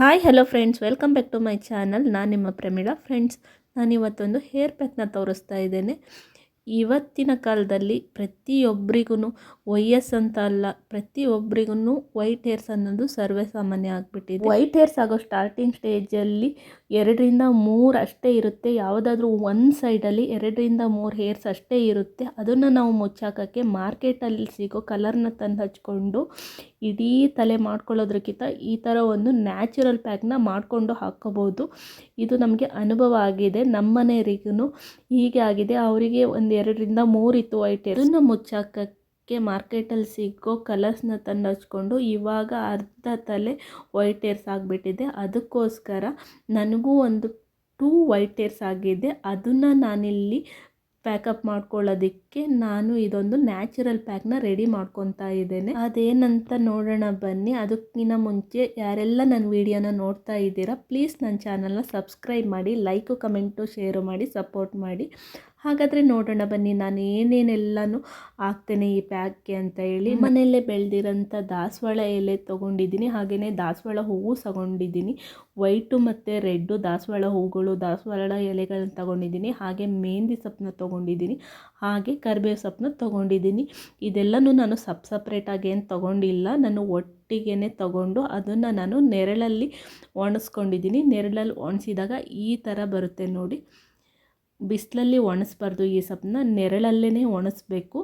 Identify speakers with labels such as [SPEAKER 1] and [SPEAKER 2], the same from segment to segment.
[SPEAKER 1] Hi hello friends welcome back to my channel ನಾನು ನಿಮ್ಮ Pramila. Friends ನಾನಿವತ್ತೊಂದು ಹೇರ್ ಪ್ಯಾಕ್ನ ತೋರಿಸ್ತಾ ಇದ್ದೇನೆ. ಇವತ್ತಿನ ಕಾಲದಲ್ಲಿ ಪ್ರತಿಯೊಬ್ಬರಿಗೂ ಅಂತ ಅಲ್ಲ ಪ್ರತಿಯೊಬ್ಬರಿಗೂ ವೈಟ್ ಹೇರ್ಸ್ ಅನ್ನೋದು ಸರ್ವೇ ಸಾಮಾನ್ಯ ಆಗಿಬಿಟ್ಟಿದೆ. ವೈಟ್ ಹೇರ್ಸ್ ಆಗೋ ಸ್ಟಾರ್ಟಿಂಗ್ ಸ್ಟೇಜಲ್ಲಿ ಎರಡರಿಂದ ಮೂರು ಅಷ್ಟೇ ಇರುತ್ತೆ. ಯಾವುದಾದ್ರೂ ಒಂದು ಸೈಡಲ್ಲಿ ಎರಡರಿಂದ ಮೂರು ಹೇರ್ಸ್ ಅಷ್ಟೇ ಇರುತ್ತೆ. ಅದನ್ನು ನಾವು ಮುಚ್ಚಾಕೋಕ್ಕೆ ಮಾರ್ಕೆಟಲ್ಲಿ ಸಿಗೋ ಕಲರ್ನ ತಂದು ಹಚ್ಕೊಂಡು ಇಡೀ ತಲೆ ಮಾಡ್ಕೊಳ್ಳೋದ್ರಕ್ಕಿಂತ ಈ ಥರ ಒಂದು ನ್ಯಾಚುರಲ್ ಪ್ಯಾಕ್ನ ಮಾಡಿಕೊಂಡು ಹಾಕ್ಕೋಬೋದು. ಇದು ನಮಗೆ ಅನುಭವ ಆಗಿದೆ. ನಮ್ಮನೆಯವರಿಗೂ ಹೀಗೆ ಆಗಿದೆ. ಅವರಿಗೆ ಒಂದು ಎರಡರಿಂದ ಮೂರು ಇತ್ತು ವೈಟ್ ಅದನ್ನು ಮುಚ್ಚಾಕೋಕ್ಕೆ ಮಾರ್ಕೆಟಲ್ಲಿ ಸಿಗೋ ಕಲರ್ಸ್ನ ತಂದು ಹಚ್ಕೊಂಡು ಇವಾಗ ಅರ್ಧ ತಲೆ ವೈಟ್ ಏರ್ಸ್ ಆಗಿಬಿಟ್ಟಿದೆ. ಅದಕ್ಕೋಸ್ಕರ ನನಗೂ ಒಂದು ಟೂ ವೈಟ್ ಏರ್ಸ್ ಆಗಿದೆ. ಅದನ್ನು ನಾನಿಲ್ಲಿ ಪ್ಯಾಕಪ್ ಮಾಡ್ಕೊಳ್ಳೋದಕ್ಕೆ ನಾನು ಇದೊಂದು ನ್ಯಾಚುರಲ್ ಪ್ಯಾಕ್ನ ರೆಡಿ ಮಾಡ್ಕೊತಾ ಇದ್ದೇನೆ. ಅದೇನಂತ ನೋಡೋಣ ಬನ್ನಿ. ಅದಕ್ಕಿಂತ ಮುಂಚೆ ಯಾರೆಲ್ಲ ನನ್ನ ವಿಡಿಯೋನ ನೋಡ್ತಾ ಇದ್ದೀರಾ ಪ್ಲೀಸ್ ನನ್ನ ಚಾನಲ್ನ ಸಬ್ಸ್ಕ್ರೈಬ್ ಮಾಡಿ ಲೈಕು ಕಮೆಂಟು ಶೇರು ಮಾಡಿ ಸಪೋರ್ಟ್ ಮಾಡಿ. ಹಾಗಾದರೆ ನೋಡೋಣ ಬನ್ನಿ ನಾನು ಏನೇನೆಲ್ಲನೂ ಹಾಕ್ತೇನೆ ಈ ಪ್ಯಾಕ್ಗೆ ಅಂತ ಹೇಳಿ ಮನೆಯಲ್ಲೇ ಬೆಳೆದಿರೋಂಥ ದಾಸವಾಳ ಎಲೆ ತೊಗೊಂಡಿದ್ದೀನಿ ಹಾಗೆಯೇ ದಾಸವಾಳ ಹೂವು ತಗೊಂಡಿದ್ದೀನಿ ವೈಟು ಮತ್ತು ರೆಡ್ಡು ದಾಸವಾಳ ಹೂಗಳು ದಾಸವಾಳ ಎಲೆಗಳನ್ನ ತೊಗೊಂಡಿದ್ದೀನಿ ಹಾಗೆ ಮೆಹಂದಿ ಸೊಪ್ಪನ್ನ ತೊಗೊಂಡಿದ್ದೀನಿ ಹಾಗೆ ಕರಿಬೇವು ಸೊಪ್ಪನ್ನ ತೊಗೊಂಡಿದ್ದೀನಿ. ಇದೆಲ್ಲನೂ ನಾನು ಸಪ್ ಸಪ್ರೇಟಾಗಿ ಏನು ತೊಗೊಂಡಿಲ್ಲ ನಾನು ಒಟ್ಟಿಗೆ ತಗೊಂಡು ಅದನ್ನು ನಾನು ನೆರಳಲ್ಲಿ ಒಣಸ್ಕೊಂಡಿದ್ದೀನಿ ನೆರಳಲ್ಲಿ ಒಣಸಿದಾಗ ಈ ಥರ ಬರುತ್ತೆ ನೋಡಿ. ಬಿಸಿಲಲ್ಲಿ ಒಣಸ್ಬಾರ್ದು, ಈ ಸೊಪ್ಪನ್ನ ನೆರಳಲ್ಲೇ ಒಣಸ್ಬೇಕು.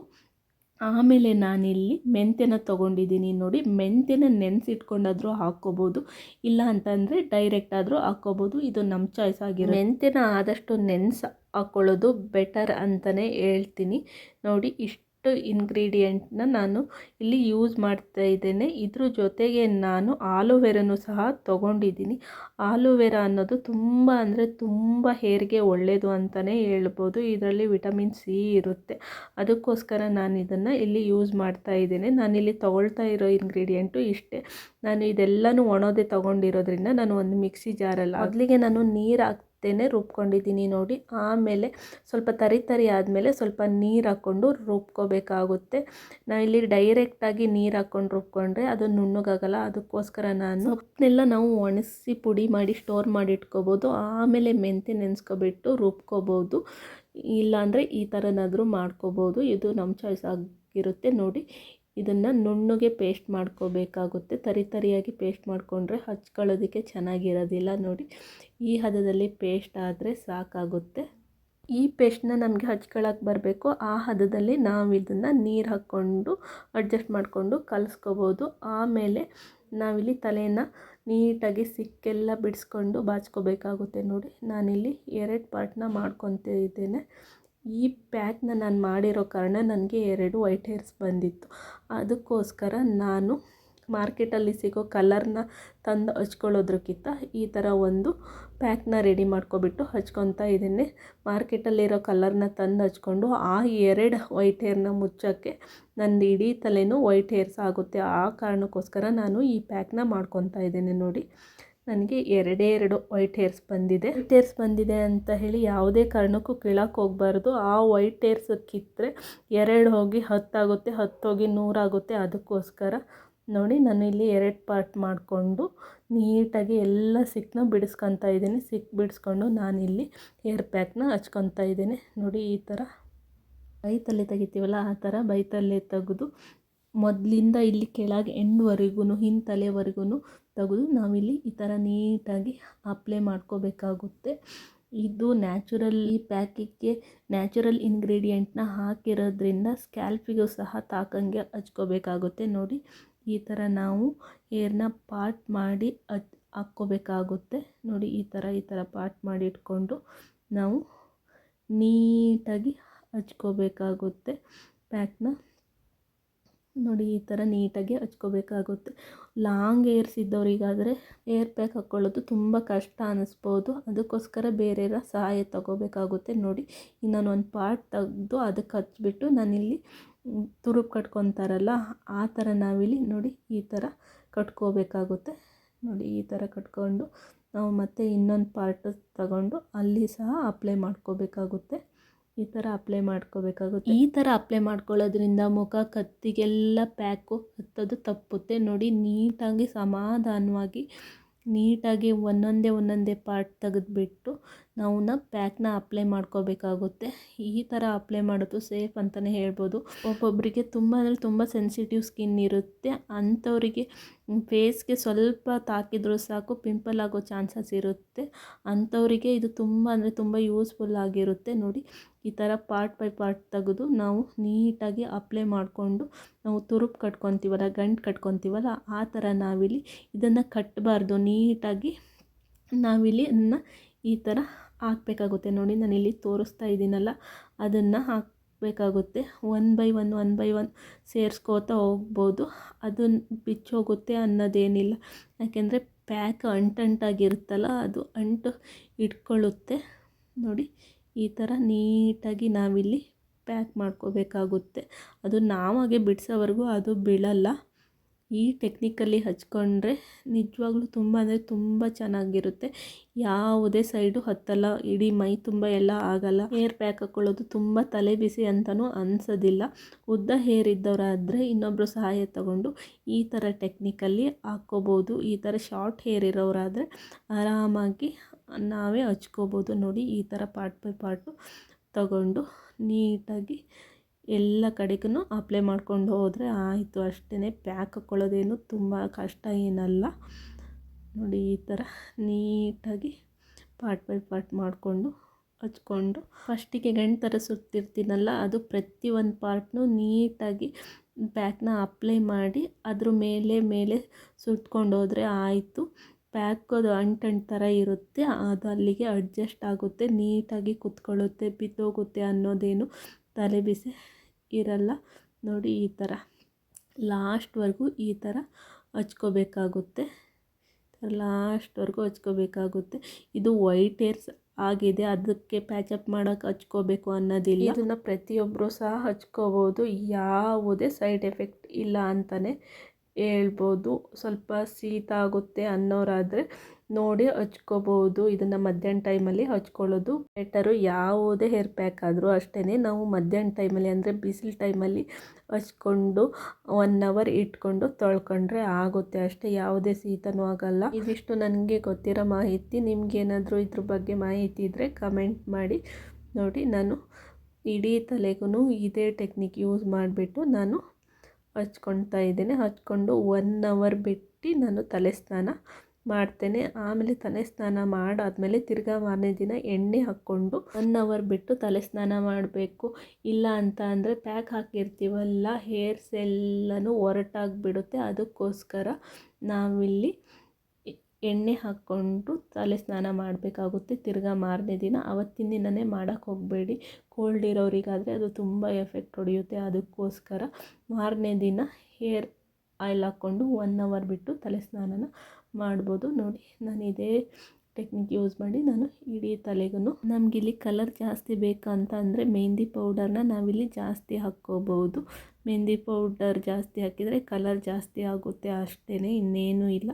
[SPEAKER 1] ಆಮೇಲೆ ನಾನಿಲ್ಲಿ ಮೆಂತ್ಯನ ತೊಗೊಂಡಿದ್ದೀನಿ ನೋಡಿ, ಮೆಂತ್ಯನ ನೆನೆಸಿಟ್ಕೊಂಡಾದರೂ ಹಾಕ್ಕೋಬೋದು. ಇಲ್ಲ ಅಂತಂದರೆ ಡೈರೆಕ್ಟ್ ಆದರೂ ಹಾಕ್ಕೋಬೋದು, ಇದು ನಮ್ಮ ಚಾಯ್ಸ್ ಆಗಿರೋ ಮೆಂತ್ಯನ ಆದಷ್ಟು ನೆನೆಸಿ ಹಾಕ್ಕೊಳ್ಳೋದು ಬೆಟರ್ ಅಂತಲೇ ಹೇಳ್ತೀನಿ. ನೋಡಿ, ಇಷ್ಟು ಇಂಗ್ರೀಡಿಯೆಂಟ್ನ ನಾನು ಇಲ್ಲಿ ಯೂಸ್ ಮಾಡ್ತಾ ಇದ್ದೇನೆ. ಇದ್ರ ಜೊತೆಗೆ ನಾನು ಆಲೋವೆರನು ಸಹ ತೊಗೊಂಡಿದ್ದೀನಿ. ಆಲೋವೆರಾ ಅನ್ನೋದು ತುಂಬ ಅಂದರೆ ತುಂಬ ಹೇರ್ಗೆ ಒಳ್ಳೆಯದು ಅಂತಲೇ ಹೇಳ್ಬೋದು. ಇದರಲ್ಲಿ ವಿಟಮಿನ್ ಸಿ ಇರುತ್ತೆ. ಅದಕ್ಕೋಸ್ಕರ ನಾನು ಇದನ್ನು ಇಲ್ಲಿ ಯೂಸ್ ಮಾಡ್ತಾ ಇದ್ದೇನೆ. ಇಲ್ಲಿ ತೊಗೊಳ್ತಾ ಇರೋ ಇಂಗ್ರೀಡಿಯೆಂಟು ಇಷ್ಟೇ. ನಾನು ಇದೆಲ್ಲನೂ ಒಣೋದೇ ತೊಗೊಂಡಿರೋದ್ರಿಂದ ನಾನು ಒಂದು ಮಿಕ್ಸಿ ಜಾರಲ್ಲ. ಮೊದಲಿಗೆ ನಾನು ನೀರು ಹಾಕ್ತೇನೆ ರುಬ್ಕೊಂಡಿದ್ದೀನಿ ನೋಡಿ. ಆಮೇಲೆ ಸ್ವಲ್ಪ ತರಿ ತರಿ ಆದಮೇಲೆ ಸ್ವಲ್ಪ ನೀರು ಹಾಕ್ಕೊಂಡು ರುಬ್ಕೋಬೇಕಾಗುತ್ತೆ. ಇಲ್ಲಿ ಡೈರೆಕ್ಟಾಗಿ ನೀರು ಹಾಕ್ಕೊಂಡು ರುಬ್ಕೊಂಡ್ರೆ ಅದು ನುಣ್ಣಗಾಗಲ್ಲ. ಅದಕ್ಕೋಸ್ಕರ ನಾನು ಸೊಪ್ಪನ್ನೆಲ್ಲ ನಾವು ಒಣಸಿ ಪುಡಿ ಮಾಡಿ ಸ್ಟೋರ್ ಮಾಡಿ ಇಟ್ಕೋಬೋದು ಆಮೇಲೆ ಮೆಂತೆ ನೆನೆಸ್ಕೊಬಿಟ್ಟು ರುಬ್ಕೋಬೋದು. ಇಲ್ಲಾಂದರೆ ಈ ಥರನಾದರೂ ಮಾಡ್ಕೋಬೋದು. ಇದು ನಮ್ಮ ಚಾಯ್ಸ್ ಆಗಿರುತ್ತೆ ನೋಡಿ. ಇದನ್ನು ನುಣ್ಣಗೆ ಪೇಸ್ಟ್ ಮಾಡ್ಕೋಬೇಕಾಗುತ್ತೆ. ತರಿ ತರಿಯಾಗಿ ಪೇಸ್ಟ್ ಮಾಡಿಕೊಂಡ್ರೆ ಹಚ್ಕೊಳ್ಳೋದಕ್ಕೆ ಚೆನ್ನಾಗಿರೋದಿಲ್ಲ ನೋಡಿ. ಈ ಹದದಲ್ಲಿ ಪೇಸ್ಟ್ ಆದರೆ ಸಾಕಾಗುತ್ತೆ. ಈ ಪೇಸ್ಟ್ನ ನಮಗೆ ಹಚ್ಕೊಳ್ಳೋಕೆ ಬರಬೇಕು. ಆ ಹದದಲ್ಲಿ ನಾವು ಇದನ್ನು ನೀರು ಹಾಕ್ಕೊಂಡು ಅಡ್ಜಸ್ಟ್ ಮಾಡಿಕೊಂಡು ಕಲಿಸ್ಕೋಬೋದು. ಆಮೇಲೆ ನಾವಿಲ್ಲಿ ತಲೆನ ನೀಟಾಗಿ ಸಿಕ್ಕೆಲ್ಲ ಬಿಡಿಸ್ಕೊಂಡು ಬಾಚ್ಕೋಬೇಕಾಗುತ್ತೆ ನೋಡಿ. ನಾನಿಲ್ಲಿ ಎರಡು ಪಾರ್ಟ್ನ ಮಾಡ್ಕೊತ ಇದ್ದೇನೆ ಈ ಪ್ಯಾಕ್ನ ನಾನು ಮಾಡಿರೋ ಕಾರಣ ನನಗೆ ಎರಡು ವೈಟ್ ಹೇರ್ಸ್ ಬಂದಿತ್ತು. ಅದಕ್ಕೋಸ್ಕರ ನಾನು ಮಾರ್ಕೆಟಲ್ಲಿ ಸಿಗೋ ಕಲರ್ನ ತಂದು ಹಚ್ಕೊಳ್ಳೋದ್ರಕ್ಕಿಂತ ಈ ಥರ ಒಂದು ಪ್ಯಾಕ್ನ ರೆಡಿ ಮಾಡ್ಕೊಬಿಟ್ಟು ಹಚ್ಕೊತಾ ಇದ್ದೀನಿ. ಮಾರ್ಕೆಟಲ್ಲಿರೋ ಕಲರ್ನ ತಂದು ಹಚ್ಕೊಂಡು ಆ ಎರಡು ವೈಟ್ ಹೇರ್ನ ಮುಚ್ಚೋಕ್ಕೆ ನಂದು ಇಡೀ ತಲೆನೂ ವೈಟ್ ಹೇರ್ಸ್ ಆಗುತ್ತೆ. ಆ ಕಾರಣಕ್ಕೋಸ್ಕರ ನಾನು ಈ ಪ್ಯಾಕ್ನ ಮಾಡ್ಕೊತಾ ಇದ್ದೇನೆ ನೋಡಿ. ನನಗೆ ಎರಡೇ ಎರಡು ವೈಟ್ ಹೇರ್ಸ್ ಬಂದಿದೆ. ವೈಟ್ ಹೇರ್ಸ್ ಬಂದಿದೆ ಅಂತ ಹೇಳಿ ಯಾವುದೇ ಕಾರಣಕ್ಕೂ ಕೀಳಕ್ಕೆ ಹೋಗಬಾರ್ದು. ಆ ವೈಟ್ ಹೇರ್ಸ್ ಕಿತ್ತರೆ ಎರಡು ಹೋಗಿ ಹತ್ತಾಗುತ್ತೆ ಹತ್ತೋಗಿ ನೂರಾಗುತ್ತೆ ಅದಕ್ಕೋಸ್ಕರ. ನೋಡಿ, ನಾನು ಇಲ್ಲಿ ಎರಡು ಪಾರ್ಟ್ ಮಾಡಿಕೊಂಡು ನೀಟಾಗಿ ಎಲ್ಲ ಸಿಕ್ಕನ್ನ ಬಿಡಿಸ್ಕೊತಾ ಇದ್ದೀನಿ. ಸಿಕ್ ಬಿಡಿಸ್ಕೊಂಡು ನಾನಿಲ್ಲಿ ಹೇರ್ ಪ್ಯಾಕ್ನ ಹಚ್ಕೊತಾ ಇದ್ದೀನಿ. ನೋಡಿ, ಈ ಥರ ಬೈತಲ್ಲೇ ತೆಗಿತೀವಲ್ಲ, ಆ ಥರ ಬೈತಲ್ಲೇ ತೆಗೆದು ಮೊದಲಿಂದ ಇಲ್ಲಿ ಕೆಳಗೆ ಎಂಡ್ವರೆಗೂ ಹಿಂದೆ ತಲೆವರೆಗೂ ತೆಗೆದು ನಾವಿಲ್ಲಿ ಈ ಥರ ನೀಟಾಗಿ ಅಪ್ಲೈ ಮಾಡ್ಕೋಬೇಕಾಗುತ್ತೆ. ಇದು ನ್ಯಾಚುರಲ್ ಈ ಪ್ಯಾಕಿಗೆ ನ್ಯಾಚುರಲ್ ಇಂಗ್ರೀಡಿಯೆಂಟ್ನ ಹಾಕಿರೋದ್ರಿಂದ ಸ್ಕ್ಯಾಲ್ಪಿಗೂ ಸಹ ತಾಕಂಗೆ ಹಚ್ಕೋಬೇಕಾಗುತ್ತೆ. ನೋಡಿ, ಈ ಥರ ನಾವು ಹೇರ್ನ ಪಾರ್ಟ್ ಮಾಡಿ ಹಚ್ ಹಾಕ್ಕೋಬೇಕಾಗುತ್ತೆ. ನೋಡಿ, ಈ ಥರ ಈ ಥರ ಪಾರ್ಟ್ ಮಾಡಿ ಇಟ್ಕೊಂಡು ನಾವು ನೀಟಾಗಿ ಹಚ್ಕೋಬೇಕಾಗುತ್ತೆ ಪ್ಯಾಕ್ನ. ನೋಡಿ, ಈ ಥರ ನೀಟಾಗಿ ಹಚ್ಕೋಬೇಕಾಗುತ್ತೆ. ಲಾಂಗ್ ಏರ್ಸ್ ಇದ್ದವರಿಗಾದರೆ ಏರ್ ಪ್ಯಾಕ್ ಹಾಕ್ಕೊಳ್ಳೋದು ತುಂಬ ಕಷ್ಟ ಅನ್ನಿಸ್ಬೋದು ಅದಕ್ಕೋಸ್ಕರ ಬೇರೆಯವರ ಸಹಾಯ ತಗೋಬೇಕಾಗುತ್ತೆ ನೋಡಿ. ಇನ್ನೊಂದು ಒಂದು ಪಾರ್ಟ್ ತೆಗೆದು ಅದಕ್ಕೆ ಹಚ್ಚಿಬಿಟ್ಟು ನಾನಿಲ್ಲಿ ತುರುಪು ಕಟ್ಕೊತಾರಲ್ಲ, ಆ ಥರ ನಾವಿಲ್ಲಿ ನೋಡಿ ಈ ಥರ ಕಟ್ಕೋಬೇಕಾಗುತ್ತೆ. ನೋಡಿ, ಈ ಥರ ಕಟ್ಕೊಂಡು ನಾವು ಮತ್ತೆ ಇನ್ನೊಂದು ಪಾರ್ಟ್ ತಗೊಂಡು ಅಲ್ಲಿ ಸಹ ಅಪ್ಲೈ ಮಾಡ್ಕೋಬೇಕಾಗುತ್ತೆ. ಈ ಥರ ಅಪ್ಲೈ ಮಾಡ್ಕೋಬೇಕಾಗುತ್ತೆ. ಈ ಥರ ಅಪ್ಲೈ ಮಾಡ್ಕೊಳ್ಳೋದ್ರಿಂದ ಮುಖ ಕತ್ತಿಗೆಲ್ಲ ಪ್ಯಾಕು ಹತ್ತೋದು ತಪ್ಪುತ್ತೆ. ನೋಡಿ, ನೀಟಾಗಿ ಸಮಾಧಾನವಾಗಿ, ನೀಟಾಗಿ ಒಂದೊಂದೇ ಒಂದೊಂದೇ ಪಾರ್ಟ್ ತೆಗೆದುಬಿಟ್ಟು ನಾವನ್ನ ಪ್ಯಾಕ್ನ ಅಪ್ಲೈ ಮಾಡ್ಕೋಬೇಕಾಗುತ್ತೆ. ಈ ಥರ ಅಪ್ಲೈ ಮಾಡೋದು ಸೇಫ್ ಅಂತಲೇ ಹೇಳ್ಬೋದು. ಒಬ್ಬೊಬ್ಬರಿಗೆ ತುಂಬ ಅಂದರೆ ತುಂಬ ಸೆನ್ಸಿಟಿವ್ ಸ್ಕಿನ್ ಇರುತ್ತೆ. ಅಂಥವರಿಗೆ ಫೇಸ್ಗೆ ಸ್ವಲ್ಪ ತಾಕಿದ್ರೂ ಸಾಕು ಪಿಂಪಲ್ ಆಗೋ ಚಾನ್ಸಸ್ ಇರುತ್ತೆ. ಅಂಥವರಿಗೆ ಇದು ತುಂಬ ಅಂದರೆ ತುಂಬ ಯೂಸ್ಫುಲ್ ಆಗಿರುತ್ತೆ. ನೋಡಿ ಈ ಥರ ಪಾರ್ಟ್ ಬೈ ಪಾರ್ಟ್ ತೆಗೆದು ನಾವು ನೀಟಾಗಿ ಅಪ್ಲೈ ಮಾಡಿಕೊಂಡು ನಾವು ತುರುಪು ಕಟ್ಕೊತೀವಲ್ಲ, ಗಂಟು ಕಟ್ಕೊತೀವಲ್ಲ, ಆ ಥರ ನಾವಿಲ್ಲಿ ಇದನ್ನು ಕಟ್ಟಬಾರ್ದು ನೀಟಾಗಿ ನಾವಿಲ್ಲಿ ಅದನ್ನು ಈ ಥರ ಹಾಕ್ಬೇಕಾಗುತ್ತೆ. ನೋಡಿ ನಾನು ಇಲ್ಲಿ ತೋರಿಸ್ತಾ ಇದ್ದೀನಲ್ಲ, ಅದನ್ನು ಹಾಕಬೇಕಾಗುತ್ತೆ. One by one one by one ಸೇರಿಸ್ಕೋತಾ ಹೋಗ್ಬೋದು. ಅದನ್ನು ಬಿಚ್ಚೋಗುತ್ತೆ ಅನ್ನೋದೇನಿಲ್ಲ. ಯಾಕೆಂದರೆ ಪ್ಯಾಕ್ ಅಂಟಂಟಾಗಿರುತ್ತಲ್ಲ, ಅದು ಅಂಟು ಇಟ್ಕೊಳ್ಳುತ್ತೆ. ನೋಡಿ ಈ ಥರ ನೀಟಾಗಿ ನಾವಿಲ್ಲಿ ಪ್ಯಾಕ್ ಮಾಡ್ಕೋಬೇಕಾಗುತ್ತೆ. ಅದು ನಾವಾಗೆ ಬಿಡಿಸೋವರೆಗೂ ಅದು ಬೀಳಲ್ಲ. ಈ ಟೆಕ್ನಿಕಲ್ಲಿ ಹಚ್ಕೊಂಡ್ರೆ ನಿಜವಾಗ್ಲೂ ತುಂಬ ಅಂದರೆ ತುಂಬ ಚೆನ್ನಾಗಿರುತ್ತೆ. ಯಾವುದೇ ಸೈಡು ಹತ್ತಲ್ಲ, ಇಡೀ ಮೈ ತುಂಬ ಎಲ್ಲ ಆಗಲ್ಲ. ಹೇರ್ ಪ್ಯಾಕ್ ಹಾಕ್ಕೊಳ್ಳೋದು ತುಂಬ ತಲೆ ಬಿಸಿ ಅಂತಲೂ ಅನಿಸೋದಿಲ್ಲ. ಉದ್ದ ಹೇರ್ ಇದ್ದವರಾದರೆ ಇನ್ನೊಬ್ಬರು ಸಹಾಯ ತಗೊಂಡು ಈ ಥರ ಟೆಕ್ನಿಕಲ್ಲಿ ಹಾಕ್ಕೋಬೋದು. ಈ ಥರ ಶಾರ್ಟ್ ಹೇರ್ ಇರೋರಾದರೆ ಆರಾಮಾಗಿ ನಾವೇ ಹಚ್ಕೋಬೋದು ನೋಡಿ, ಈ ಥರ ಪಾರ್ಟ್ ಬೈ ಪಾರ್ಟು ತಗೊಂಡು ನೀಟಾಗಿ ಎಲ್ಲ ಕಡೆಗೂ ಅಪ್ಲೈ ಮಾಡ್ಕೊಂಡು ಹೋದರೆ ಆಯಿತು. ಅಷ್ಟೇ ಪ್ಯಾಕ್ ಹಾಕ್ಕೊಳ್ಳೋದೇನು ತುಂಬ ಕಷ್ಟ ಏನಲ್ಲ. ನೋಡಿ, ಈ ಥರ ನೀಟಾಗಿ ಪಾರ್ಟ್ ಬೈ ಪಾರ್ಟ್ ಮಾಡಿಕೊಂಡು ಹಚ್ಕೊಂಡು ಫಸ್ಟಿಗೆ ಗಂಟು ಥರ ಸುತ್ತಿರ್ತೀನಲ್ಲ ಅದು ಪ್ರತಿ ಒಂದು ಪಾರ್ಟ್ನು ನೀಟಾಗಿ ಪ್ಯಾಕ್ನ ಅಪ್ಲೈ ಮಾಡಿ, ಅದ್ರ ಮೇಲೆ ಮೇಲೆ ಸುತ್ಕೊಂಡು ಹೋದರೆ ಆಯಿತು. ಪ್ಯಾಕ್ ಅದು ಅಂಟು ಥರ ಇರುತ್ತೆ, ಅದು ಅಲ್ಲಿಗೆ ಅಡ್ಜಸ್ಟ್ ಆಗುತ್ತೆ, ನೀಟಾಗಿ ಕುತ್ಕೊಳ್ಳುತ್ತೆ, ಬಿದ್ದೋಗುತ್ತೆ ಅನ್ನೋದೇನು ತಲೆ ಬಿಸಿ ಇರಲ್ಲ. ನೋಡಿ ಈ ಥರ ಲಾಸ್ಟ್ವರೆಗೂ ಈ ಥರ ಹಚ್ಕೋಬೇಕಾಗುತ್ತೆ. ಲಾಸ್ಟ್ವರೆಗೂ ಹಚ್ಕೋಬೇಕಾಗುತ್ತೆ. ಇದು ವೈಟ್ ಏರ್ಸ್ ಆಗಿದೆ, ಅದಕ್ಕೆ ಪ್ಯಾಚಪ್ ಮಾಡೋಕ್ಕೆ ಹಚ್ಕೋಬೇಕು ಅನ್ನೋದಿಲ್ಲ. ಇದನ್ನು ಪ್ರತಿಯೊಬ್ಬರು ಸಹ ಹಚ್ಕೋಬೋದು, ಯಾವುದೇ ಸೈಡ್ ಎಫೆಕ್ಟ್ ಇಲ್ಲ ಅಂತಲೇ ಹೇಳ್ಬೋದು. ಸ್ವಲ್ಪ ಶೀತ ಆಗುತ್ತೆ ಅನ್ನೋರಾದರೆ ನೋಡಿ ಹಚ್ಕೋಬೋದು. ಇದನ್ನು ಮಧ್ಯಾಹ್ನ ಟೈಮಲ್ಲಿ ಹಚ್ಕೊಳ್ಳೋದು ಬೆಟರು ಯಾವುದೇ ಹೇರ್ ಪ್ಯಾಕ್ ಆದರೂ ಅಷ್ಟೇ ನಾವು ಮಧ್ಯಾಹ್ನ ಟೈಮಲ್ಲಿ ಅಂದರೆ ಬಿಸಿಲು ಟೈಮಲ್ಲಿ ಹಚ್ಕೊಂಡು ಒನ್ ಅವರ್ ಇಟ್ಕೊಂಡು ತೊಳ್ಕೊಂಡ್ರೆ ಆಗುತ್ತೆ ಅಷ್ಟೇ. ಯಾವುದೇ ಶೀತನೂ ಆಗಲ್ಲ. ಇದಿಷ್ಟು ನನಗೆ ಗೊತ್ತಿರೋ ಮಾಹಿತಿ. ನಿಮಗೇನಾದರೂ ಇದ್ರ ಬಗ್ಗೆ ಮಾಹಿತಿ ಇದ್ದರೆ ಕಮೆಂಟ್ ಮಾಡಿ. ನೋಡಿ, ನಾನು ಇಡೀ ತಲೆಗೂ ಇದೇ ಟೆಕ್ನಿಕ್ ಯೂಸ್ ಮಾಡಿಬಿಟ್ಟು ನಾನು ಹಚ್ಕೊಳ್ತಾ ಇದ್ದೇನೆ. ಹಚ್ಕೊಂಡು ಒನ್ ಅವರ್ ಬಿಟ್ಟು ನಾನು ತಲೆ ಸ್ನಾನ ಮಾಡ್ತೇನೆ. ಆಮೇಲೆ ತಲೆ ಸ್ನಾನ ಮಾಡಾದಮೇಲೆ ತಿರ್ಗಾ ಮಾರನೇ ದಿನ ಎಣ್ಣೆ ಹಾಕ್ಕೊಂಡು ಒನ್ ಅವರ್ ಬಿಟ್ಟು ತಲೆ ಸ್ನಾನ ಮಾಡಬೇಕು. ಇಲ್ಲ ಅಂತ ಅಂದರೆ ಪ್ಯಾಕ್ ಹಾಕಿರ್ತೀವಲ್ಲ ಹೇರ್ಸ್ ಎಲ್ಲನೂ ಒರಟಾಗಿಬಿಡುತ್ತೆ ಅದಕ್ಕೋಸ್ಕರ ನಾವಿಲ್ಲಿ ಎಣ್ಣೆ ಹಾಕ್ಕೊಂಡು ತಲೆ ಸ್ನಾನ ಮಾಡಬೇಕಾಗುತ್ತೆ. ತಿರ್ಗಾ ಮಾರನೇ ದಿನ ಅವತ್ತಿನ ದಿನವೇ ಮಾಡೋಕ್ಕೆ ಹೋಗಬೇಡಿ. ಕೋಲ್ಡ್ ಇರೋರಿಗಾದರೆ ಅದು ತುಂಬ ಎಫೆಕ್ಟ್ ಹೊಡೆಯುತ್ತೆ. ಅದಕ್ಕೋಸ್ಕರ ಮಾರನೇ ದಿನ ಹೇರ್ ಆಯಿಲ್ ಹಾಕ್ಕೊಂಡು ಒನ್ ಅವರ್ ಬಿಟ್ಟು ತಲೆ ಸ್ನಾನನ ಮಾಡ್ಬೋದು. ನೋಡಿ, ನಾನು ಇದೇ ಟೆಕ್ನಿಕ್ ಯೂಸ್ ಮಾಡಿ ನಾನು ಇಡೀ ತಲೆಗೂ ನಮಗಿಲ್ಲಿ ಕಲರ್ ಜಾಸ್ತಿ ಬೇಕಂತ ಅಂದರೆ ಮೆಹಂದಿ ಪೌಡರ್ನ ನಾವಿಲ್ಲಿ ಜಾಸ್ತಿ ಹಾಕ್ಕೋಬೋದು ಮೆಹಂದಿ ಪೌಡರ್ ಜಾಸ್ತಿ ಹಾಕಿದರೆ ಕಲರ್ ಜಾಸ್ತಿ ಆಗುತ್ತೆ ಅಷ್ಟೇ ಇನ್ನೇನು ಇಲ್ಲ.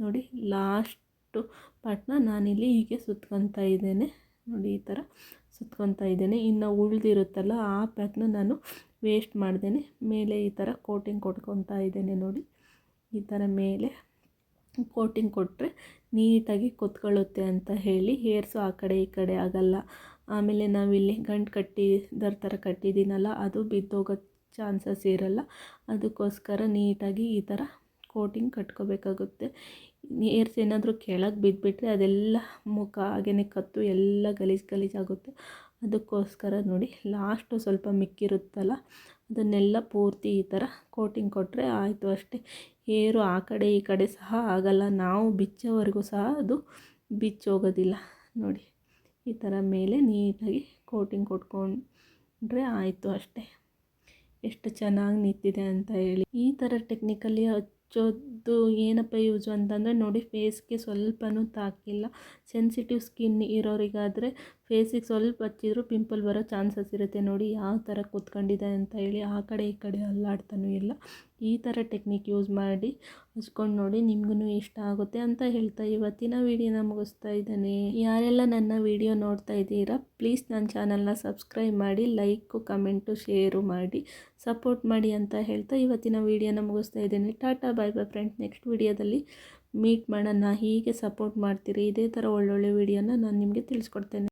[SPEAKER 1] ನೋಡಿ, ಲಾಸ್ಟು ಪಾರ್ಟ್ನ ನಾನಿಲ್ಲಿ ಹೀಗೆ ಸುತ್ಕೊತಾ ಇದ್ದೇನೆ. ನೋಡಿ, ಈ ಥರ ಸುತ್ಕೊತಾ ಇದ್ದೇನೆ. ಇನ್ನು ಉಳಿದಿರುತ್ತಲ್ಲ, ಆ ಪ್ಯಾಕ್ನ ನಾನು ವೇಸ್ಟ್ ಮಾಡ್ದೇನೆ. ಮೇಲೆ ಈ ಥರ ಕೋಟಿಂಗ್ ಕೊಟ್ಕೊತಾ ಇದ್ದೇನೆ ನೋಡಿ. ಈ ಥರ ಮೇಲೆ ಕೋಟಿಂಗ್ ಕೊಟ್ಟರೆ ನೀಟಾಗಿ ಕೊತ್ಕೊಳ್ಳುತ್ತೆ ಅಂತ ಹೇಳಿ ಹೇರ್ಸು ಆ ಕಡೆ ಈ ಕಡೆ ಆಗಲ್ಲ. ಆಮೇಲೆ ನಾವಿಲ್ಲಿ ಗಂಟು ಕಟ್ಟಿ, ದರ್ ಥರ ಕಟ್ಟಿದ್ದೀನಲ್ಲ, ಅದು ಬಿದ್ದೋಗೋ ಚಾನ್ಸಸ್ ಇರಲ್ಲ. ಅದಕ್ಕೋಸ್ಕರ ನೀಟಾಗಿ ಈ ಥರ ಕೋಟಿಂಗ್ ಕಟ್ಕೋಬೇಕಾಗುತ್ತೆ. ಏರ್ಸ್ ಏನಾದರೂ ಕೆಳಗೆ ಬಿದ್ದುಬಿಟ್ರೆ ಅದೆಲ್ಲ ಮುಖ ಹಾಗೆಯೇ ಕತ್ತು ಎಲ್ಲ ಗಲೀಜು ಗಲೀಜಾಗುತ್ತೆ ಅದಕ್ಕೋಸ್ಕರ ನೋಡಿ, ಲಾಸ್ಟು ಸ್ವಲ್ಪ ಮಿಕ್ಕಿರುತ್ತಲ್ಲ, ಅದನ್ನೆಲ್ಲ ಪೂರ್ತಿ ಈ ಥರ ಕೋಟಿಂಗ್ ಕೊಟ್ಟರೆ ಆಯಿತು ಅಷ್ಟೇ. ಏರು ಆ ಕಡೆ ಈ ಕಡೆ ಸಹ ಆಗಲ್ಲ, ನಾವು ಬಿಚ್ಚೋವರೆಗೂ ಸಹ ಅದು ಬಿಚ್ಚೋಗೋದಿಲ್ಲ. ನೋಡಿ, ಈ ಥರ ಮೇಲೆ ನೀಟಾಗಿ ಕೋಟಿಂಗ್ ಕೊಟ್ಕೊಂಡ್ರೆ ಆಯಿತು ಅಷ್ಟೇ. ಎಷ್ಟು ಚೆನ್ನಾಗಿ ನಿಂತಿದೆ ಅಂತ ಹೇಳಿ. ಈ ಥರ ಟೆಕ್ನಿಕಲ್ಲಿ ಹಚ್ಚೋದು ಏನಪ್ಪ ಯೂಸು ಅಂತಂದರೆ ನೋಡಿ ಫೇಸ್ಗೆ ಸ್ವಲ್ಪನೂ ತಾಕಿಲ್ಲ. ಸೆನ್ಸಿಟಿವ್ ಸ್ಕಿನ್ ಇರೋರಿಗಾದರೆ ಫೇಸಿಗೆ ಸ್ವಲ್ಪ ಹಚ್ಚಿದ್ರು ಪಿಂಪಲ್ ಬರೋ ಚಾನ್ಸಸ್ ಇರುತ್ತೆ. ನೋಡಿ ಯಾವ ಥರ ಕೂತ್ಕೊಂಡಿದೆ ಅಂತ ಹೇಳಿ ಆ ಕಡೆ ಈ ಕಡೆ ಅಲ್ಲಾಡ್ತಾನೂ ಇಲ್ಲ. ಈ ಥರ ಟೆಕ್ನಿಕ್ ಯೂಸ್ ಮಾಡಿ ಹಚ್ಕೊಂಡು ನೋಡಿ ನಿಮಗೂ ಇಷ್ಟ ಆಗುತ್ತೆ ಅಂತ ಹೇಳ್ತಾ ಇವತ್ತಿನ ವೀಡಿಯೋನ ಮುಗಿಸ್ತಾ ಇದ್ದಾನೆ. ಯಾರೆಲ್ಲ ನನ್ನ ವೀಡಿಯೋ ನೋಡ್ತಾ ಇದ್ದೀರಾ, ಪ್ಲೀಸ್ ನನ್ನ ಚಾನಲ್ನ ಸಬ್ಸ್ಕ್ರೈಬ್ ಮಾಡಿ, ಲೈಕು, ಕಮೆಂಟು, ಶೇರು ಮಾಡಿ, ಸಪೋರ್ಟ್ ಮಾಡಿ ಅಂತ ಹೇಳ್ತಾ ಇವತ್ತಿನ ವೀಡಿಯೋನ ಮುಗಿಸ್ತಾ ಇದ್ದೇನೆ. Tata bye bye friends next ವಿಡಿಯೋದಲ್ಲಿ ಮೀಟ್ ಮಾಡೋಣ. ಹೀಗೆ ಸಪೋರ್ಟ್ ಮಾಡ್ತೀರಿ. ಇದೇ ಥರ ಒಳ್ಳೊಳ್ಳೆ ವಿಡಿಯೋನ ನಾನು ನಿಮಗೆ ತಿಳಿಸ್ಕೊಡ್ತೇನೆ.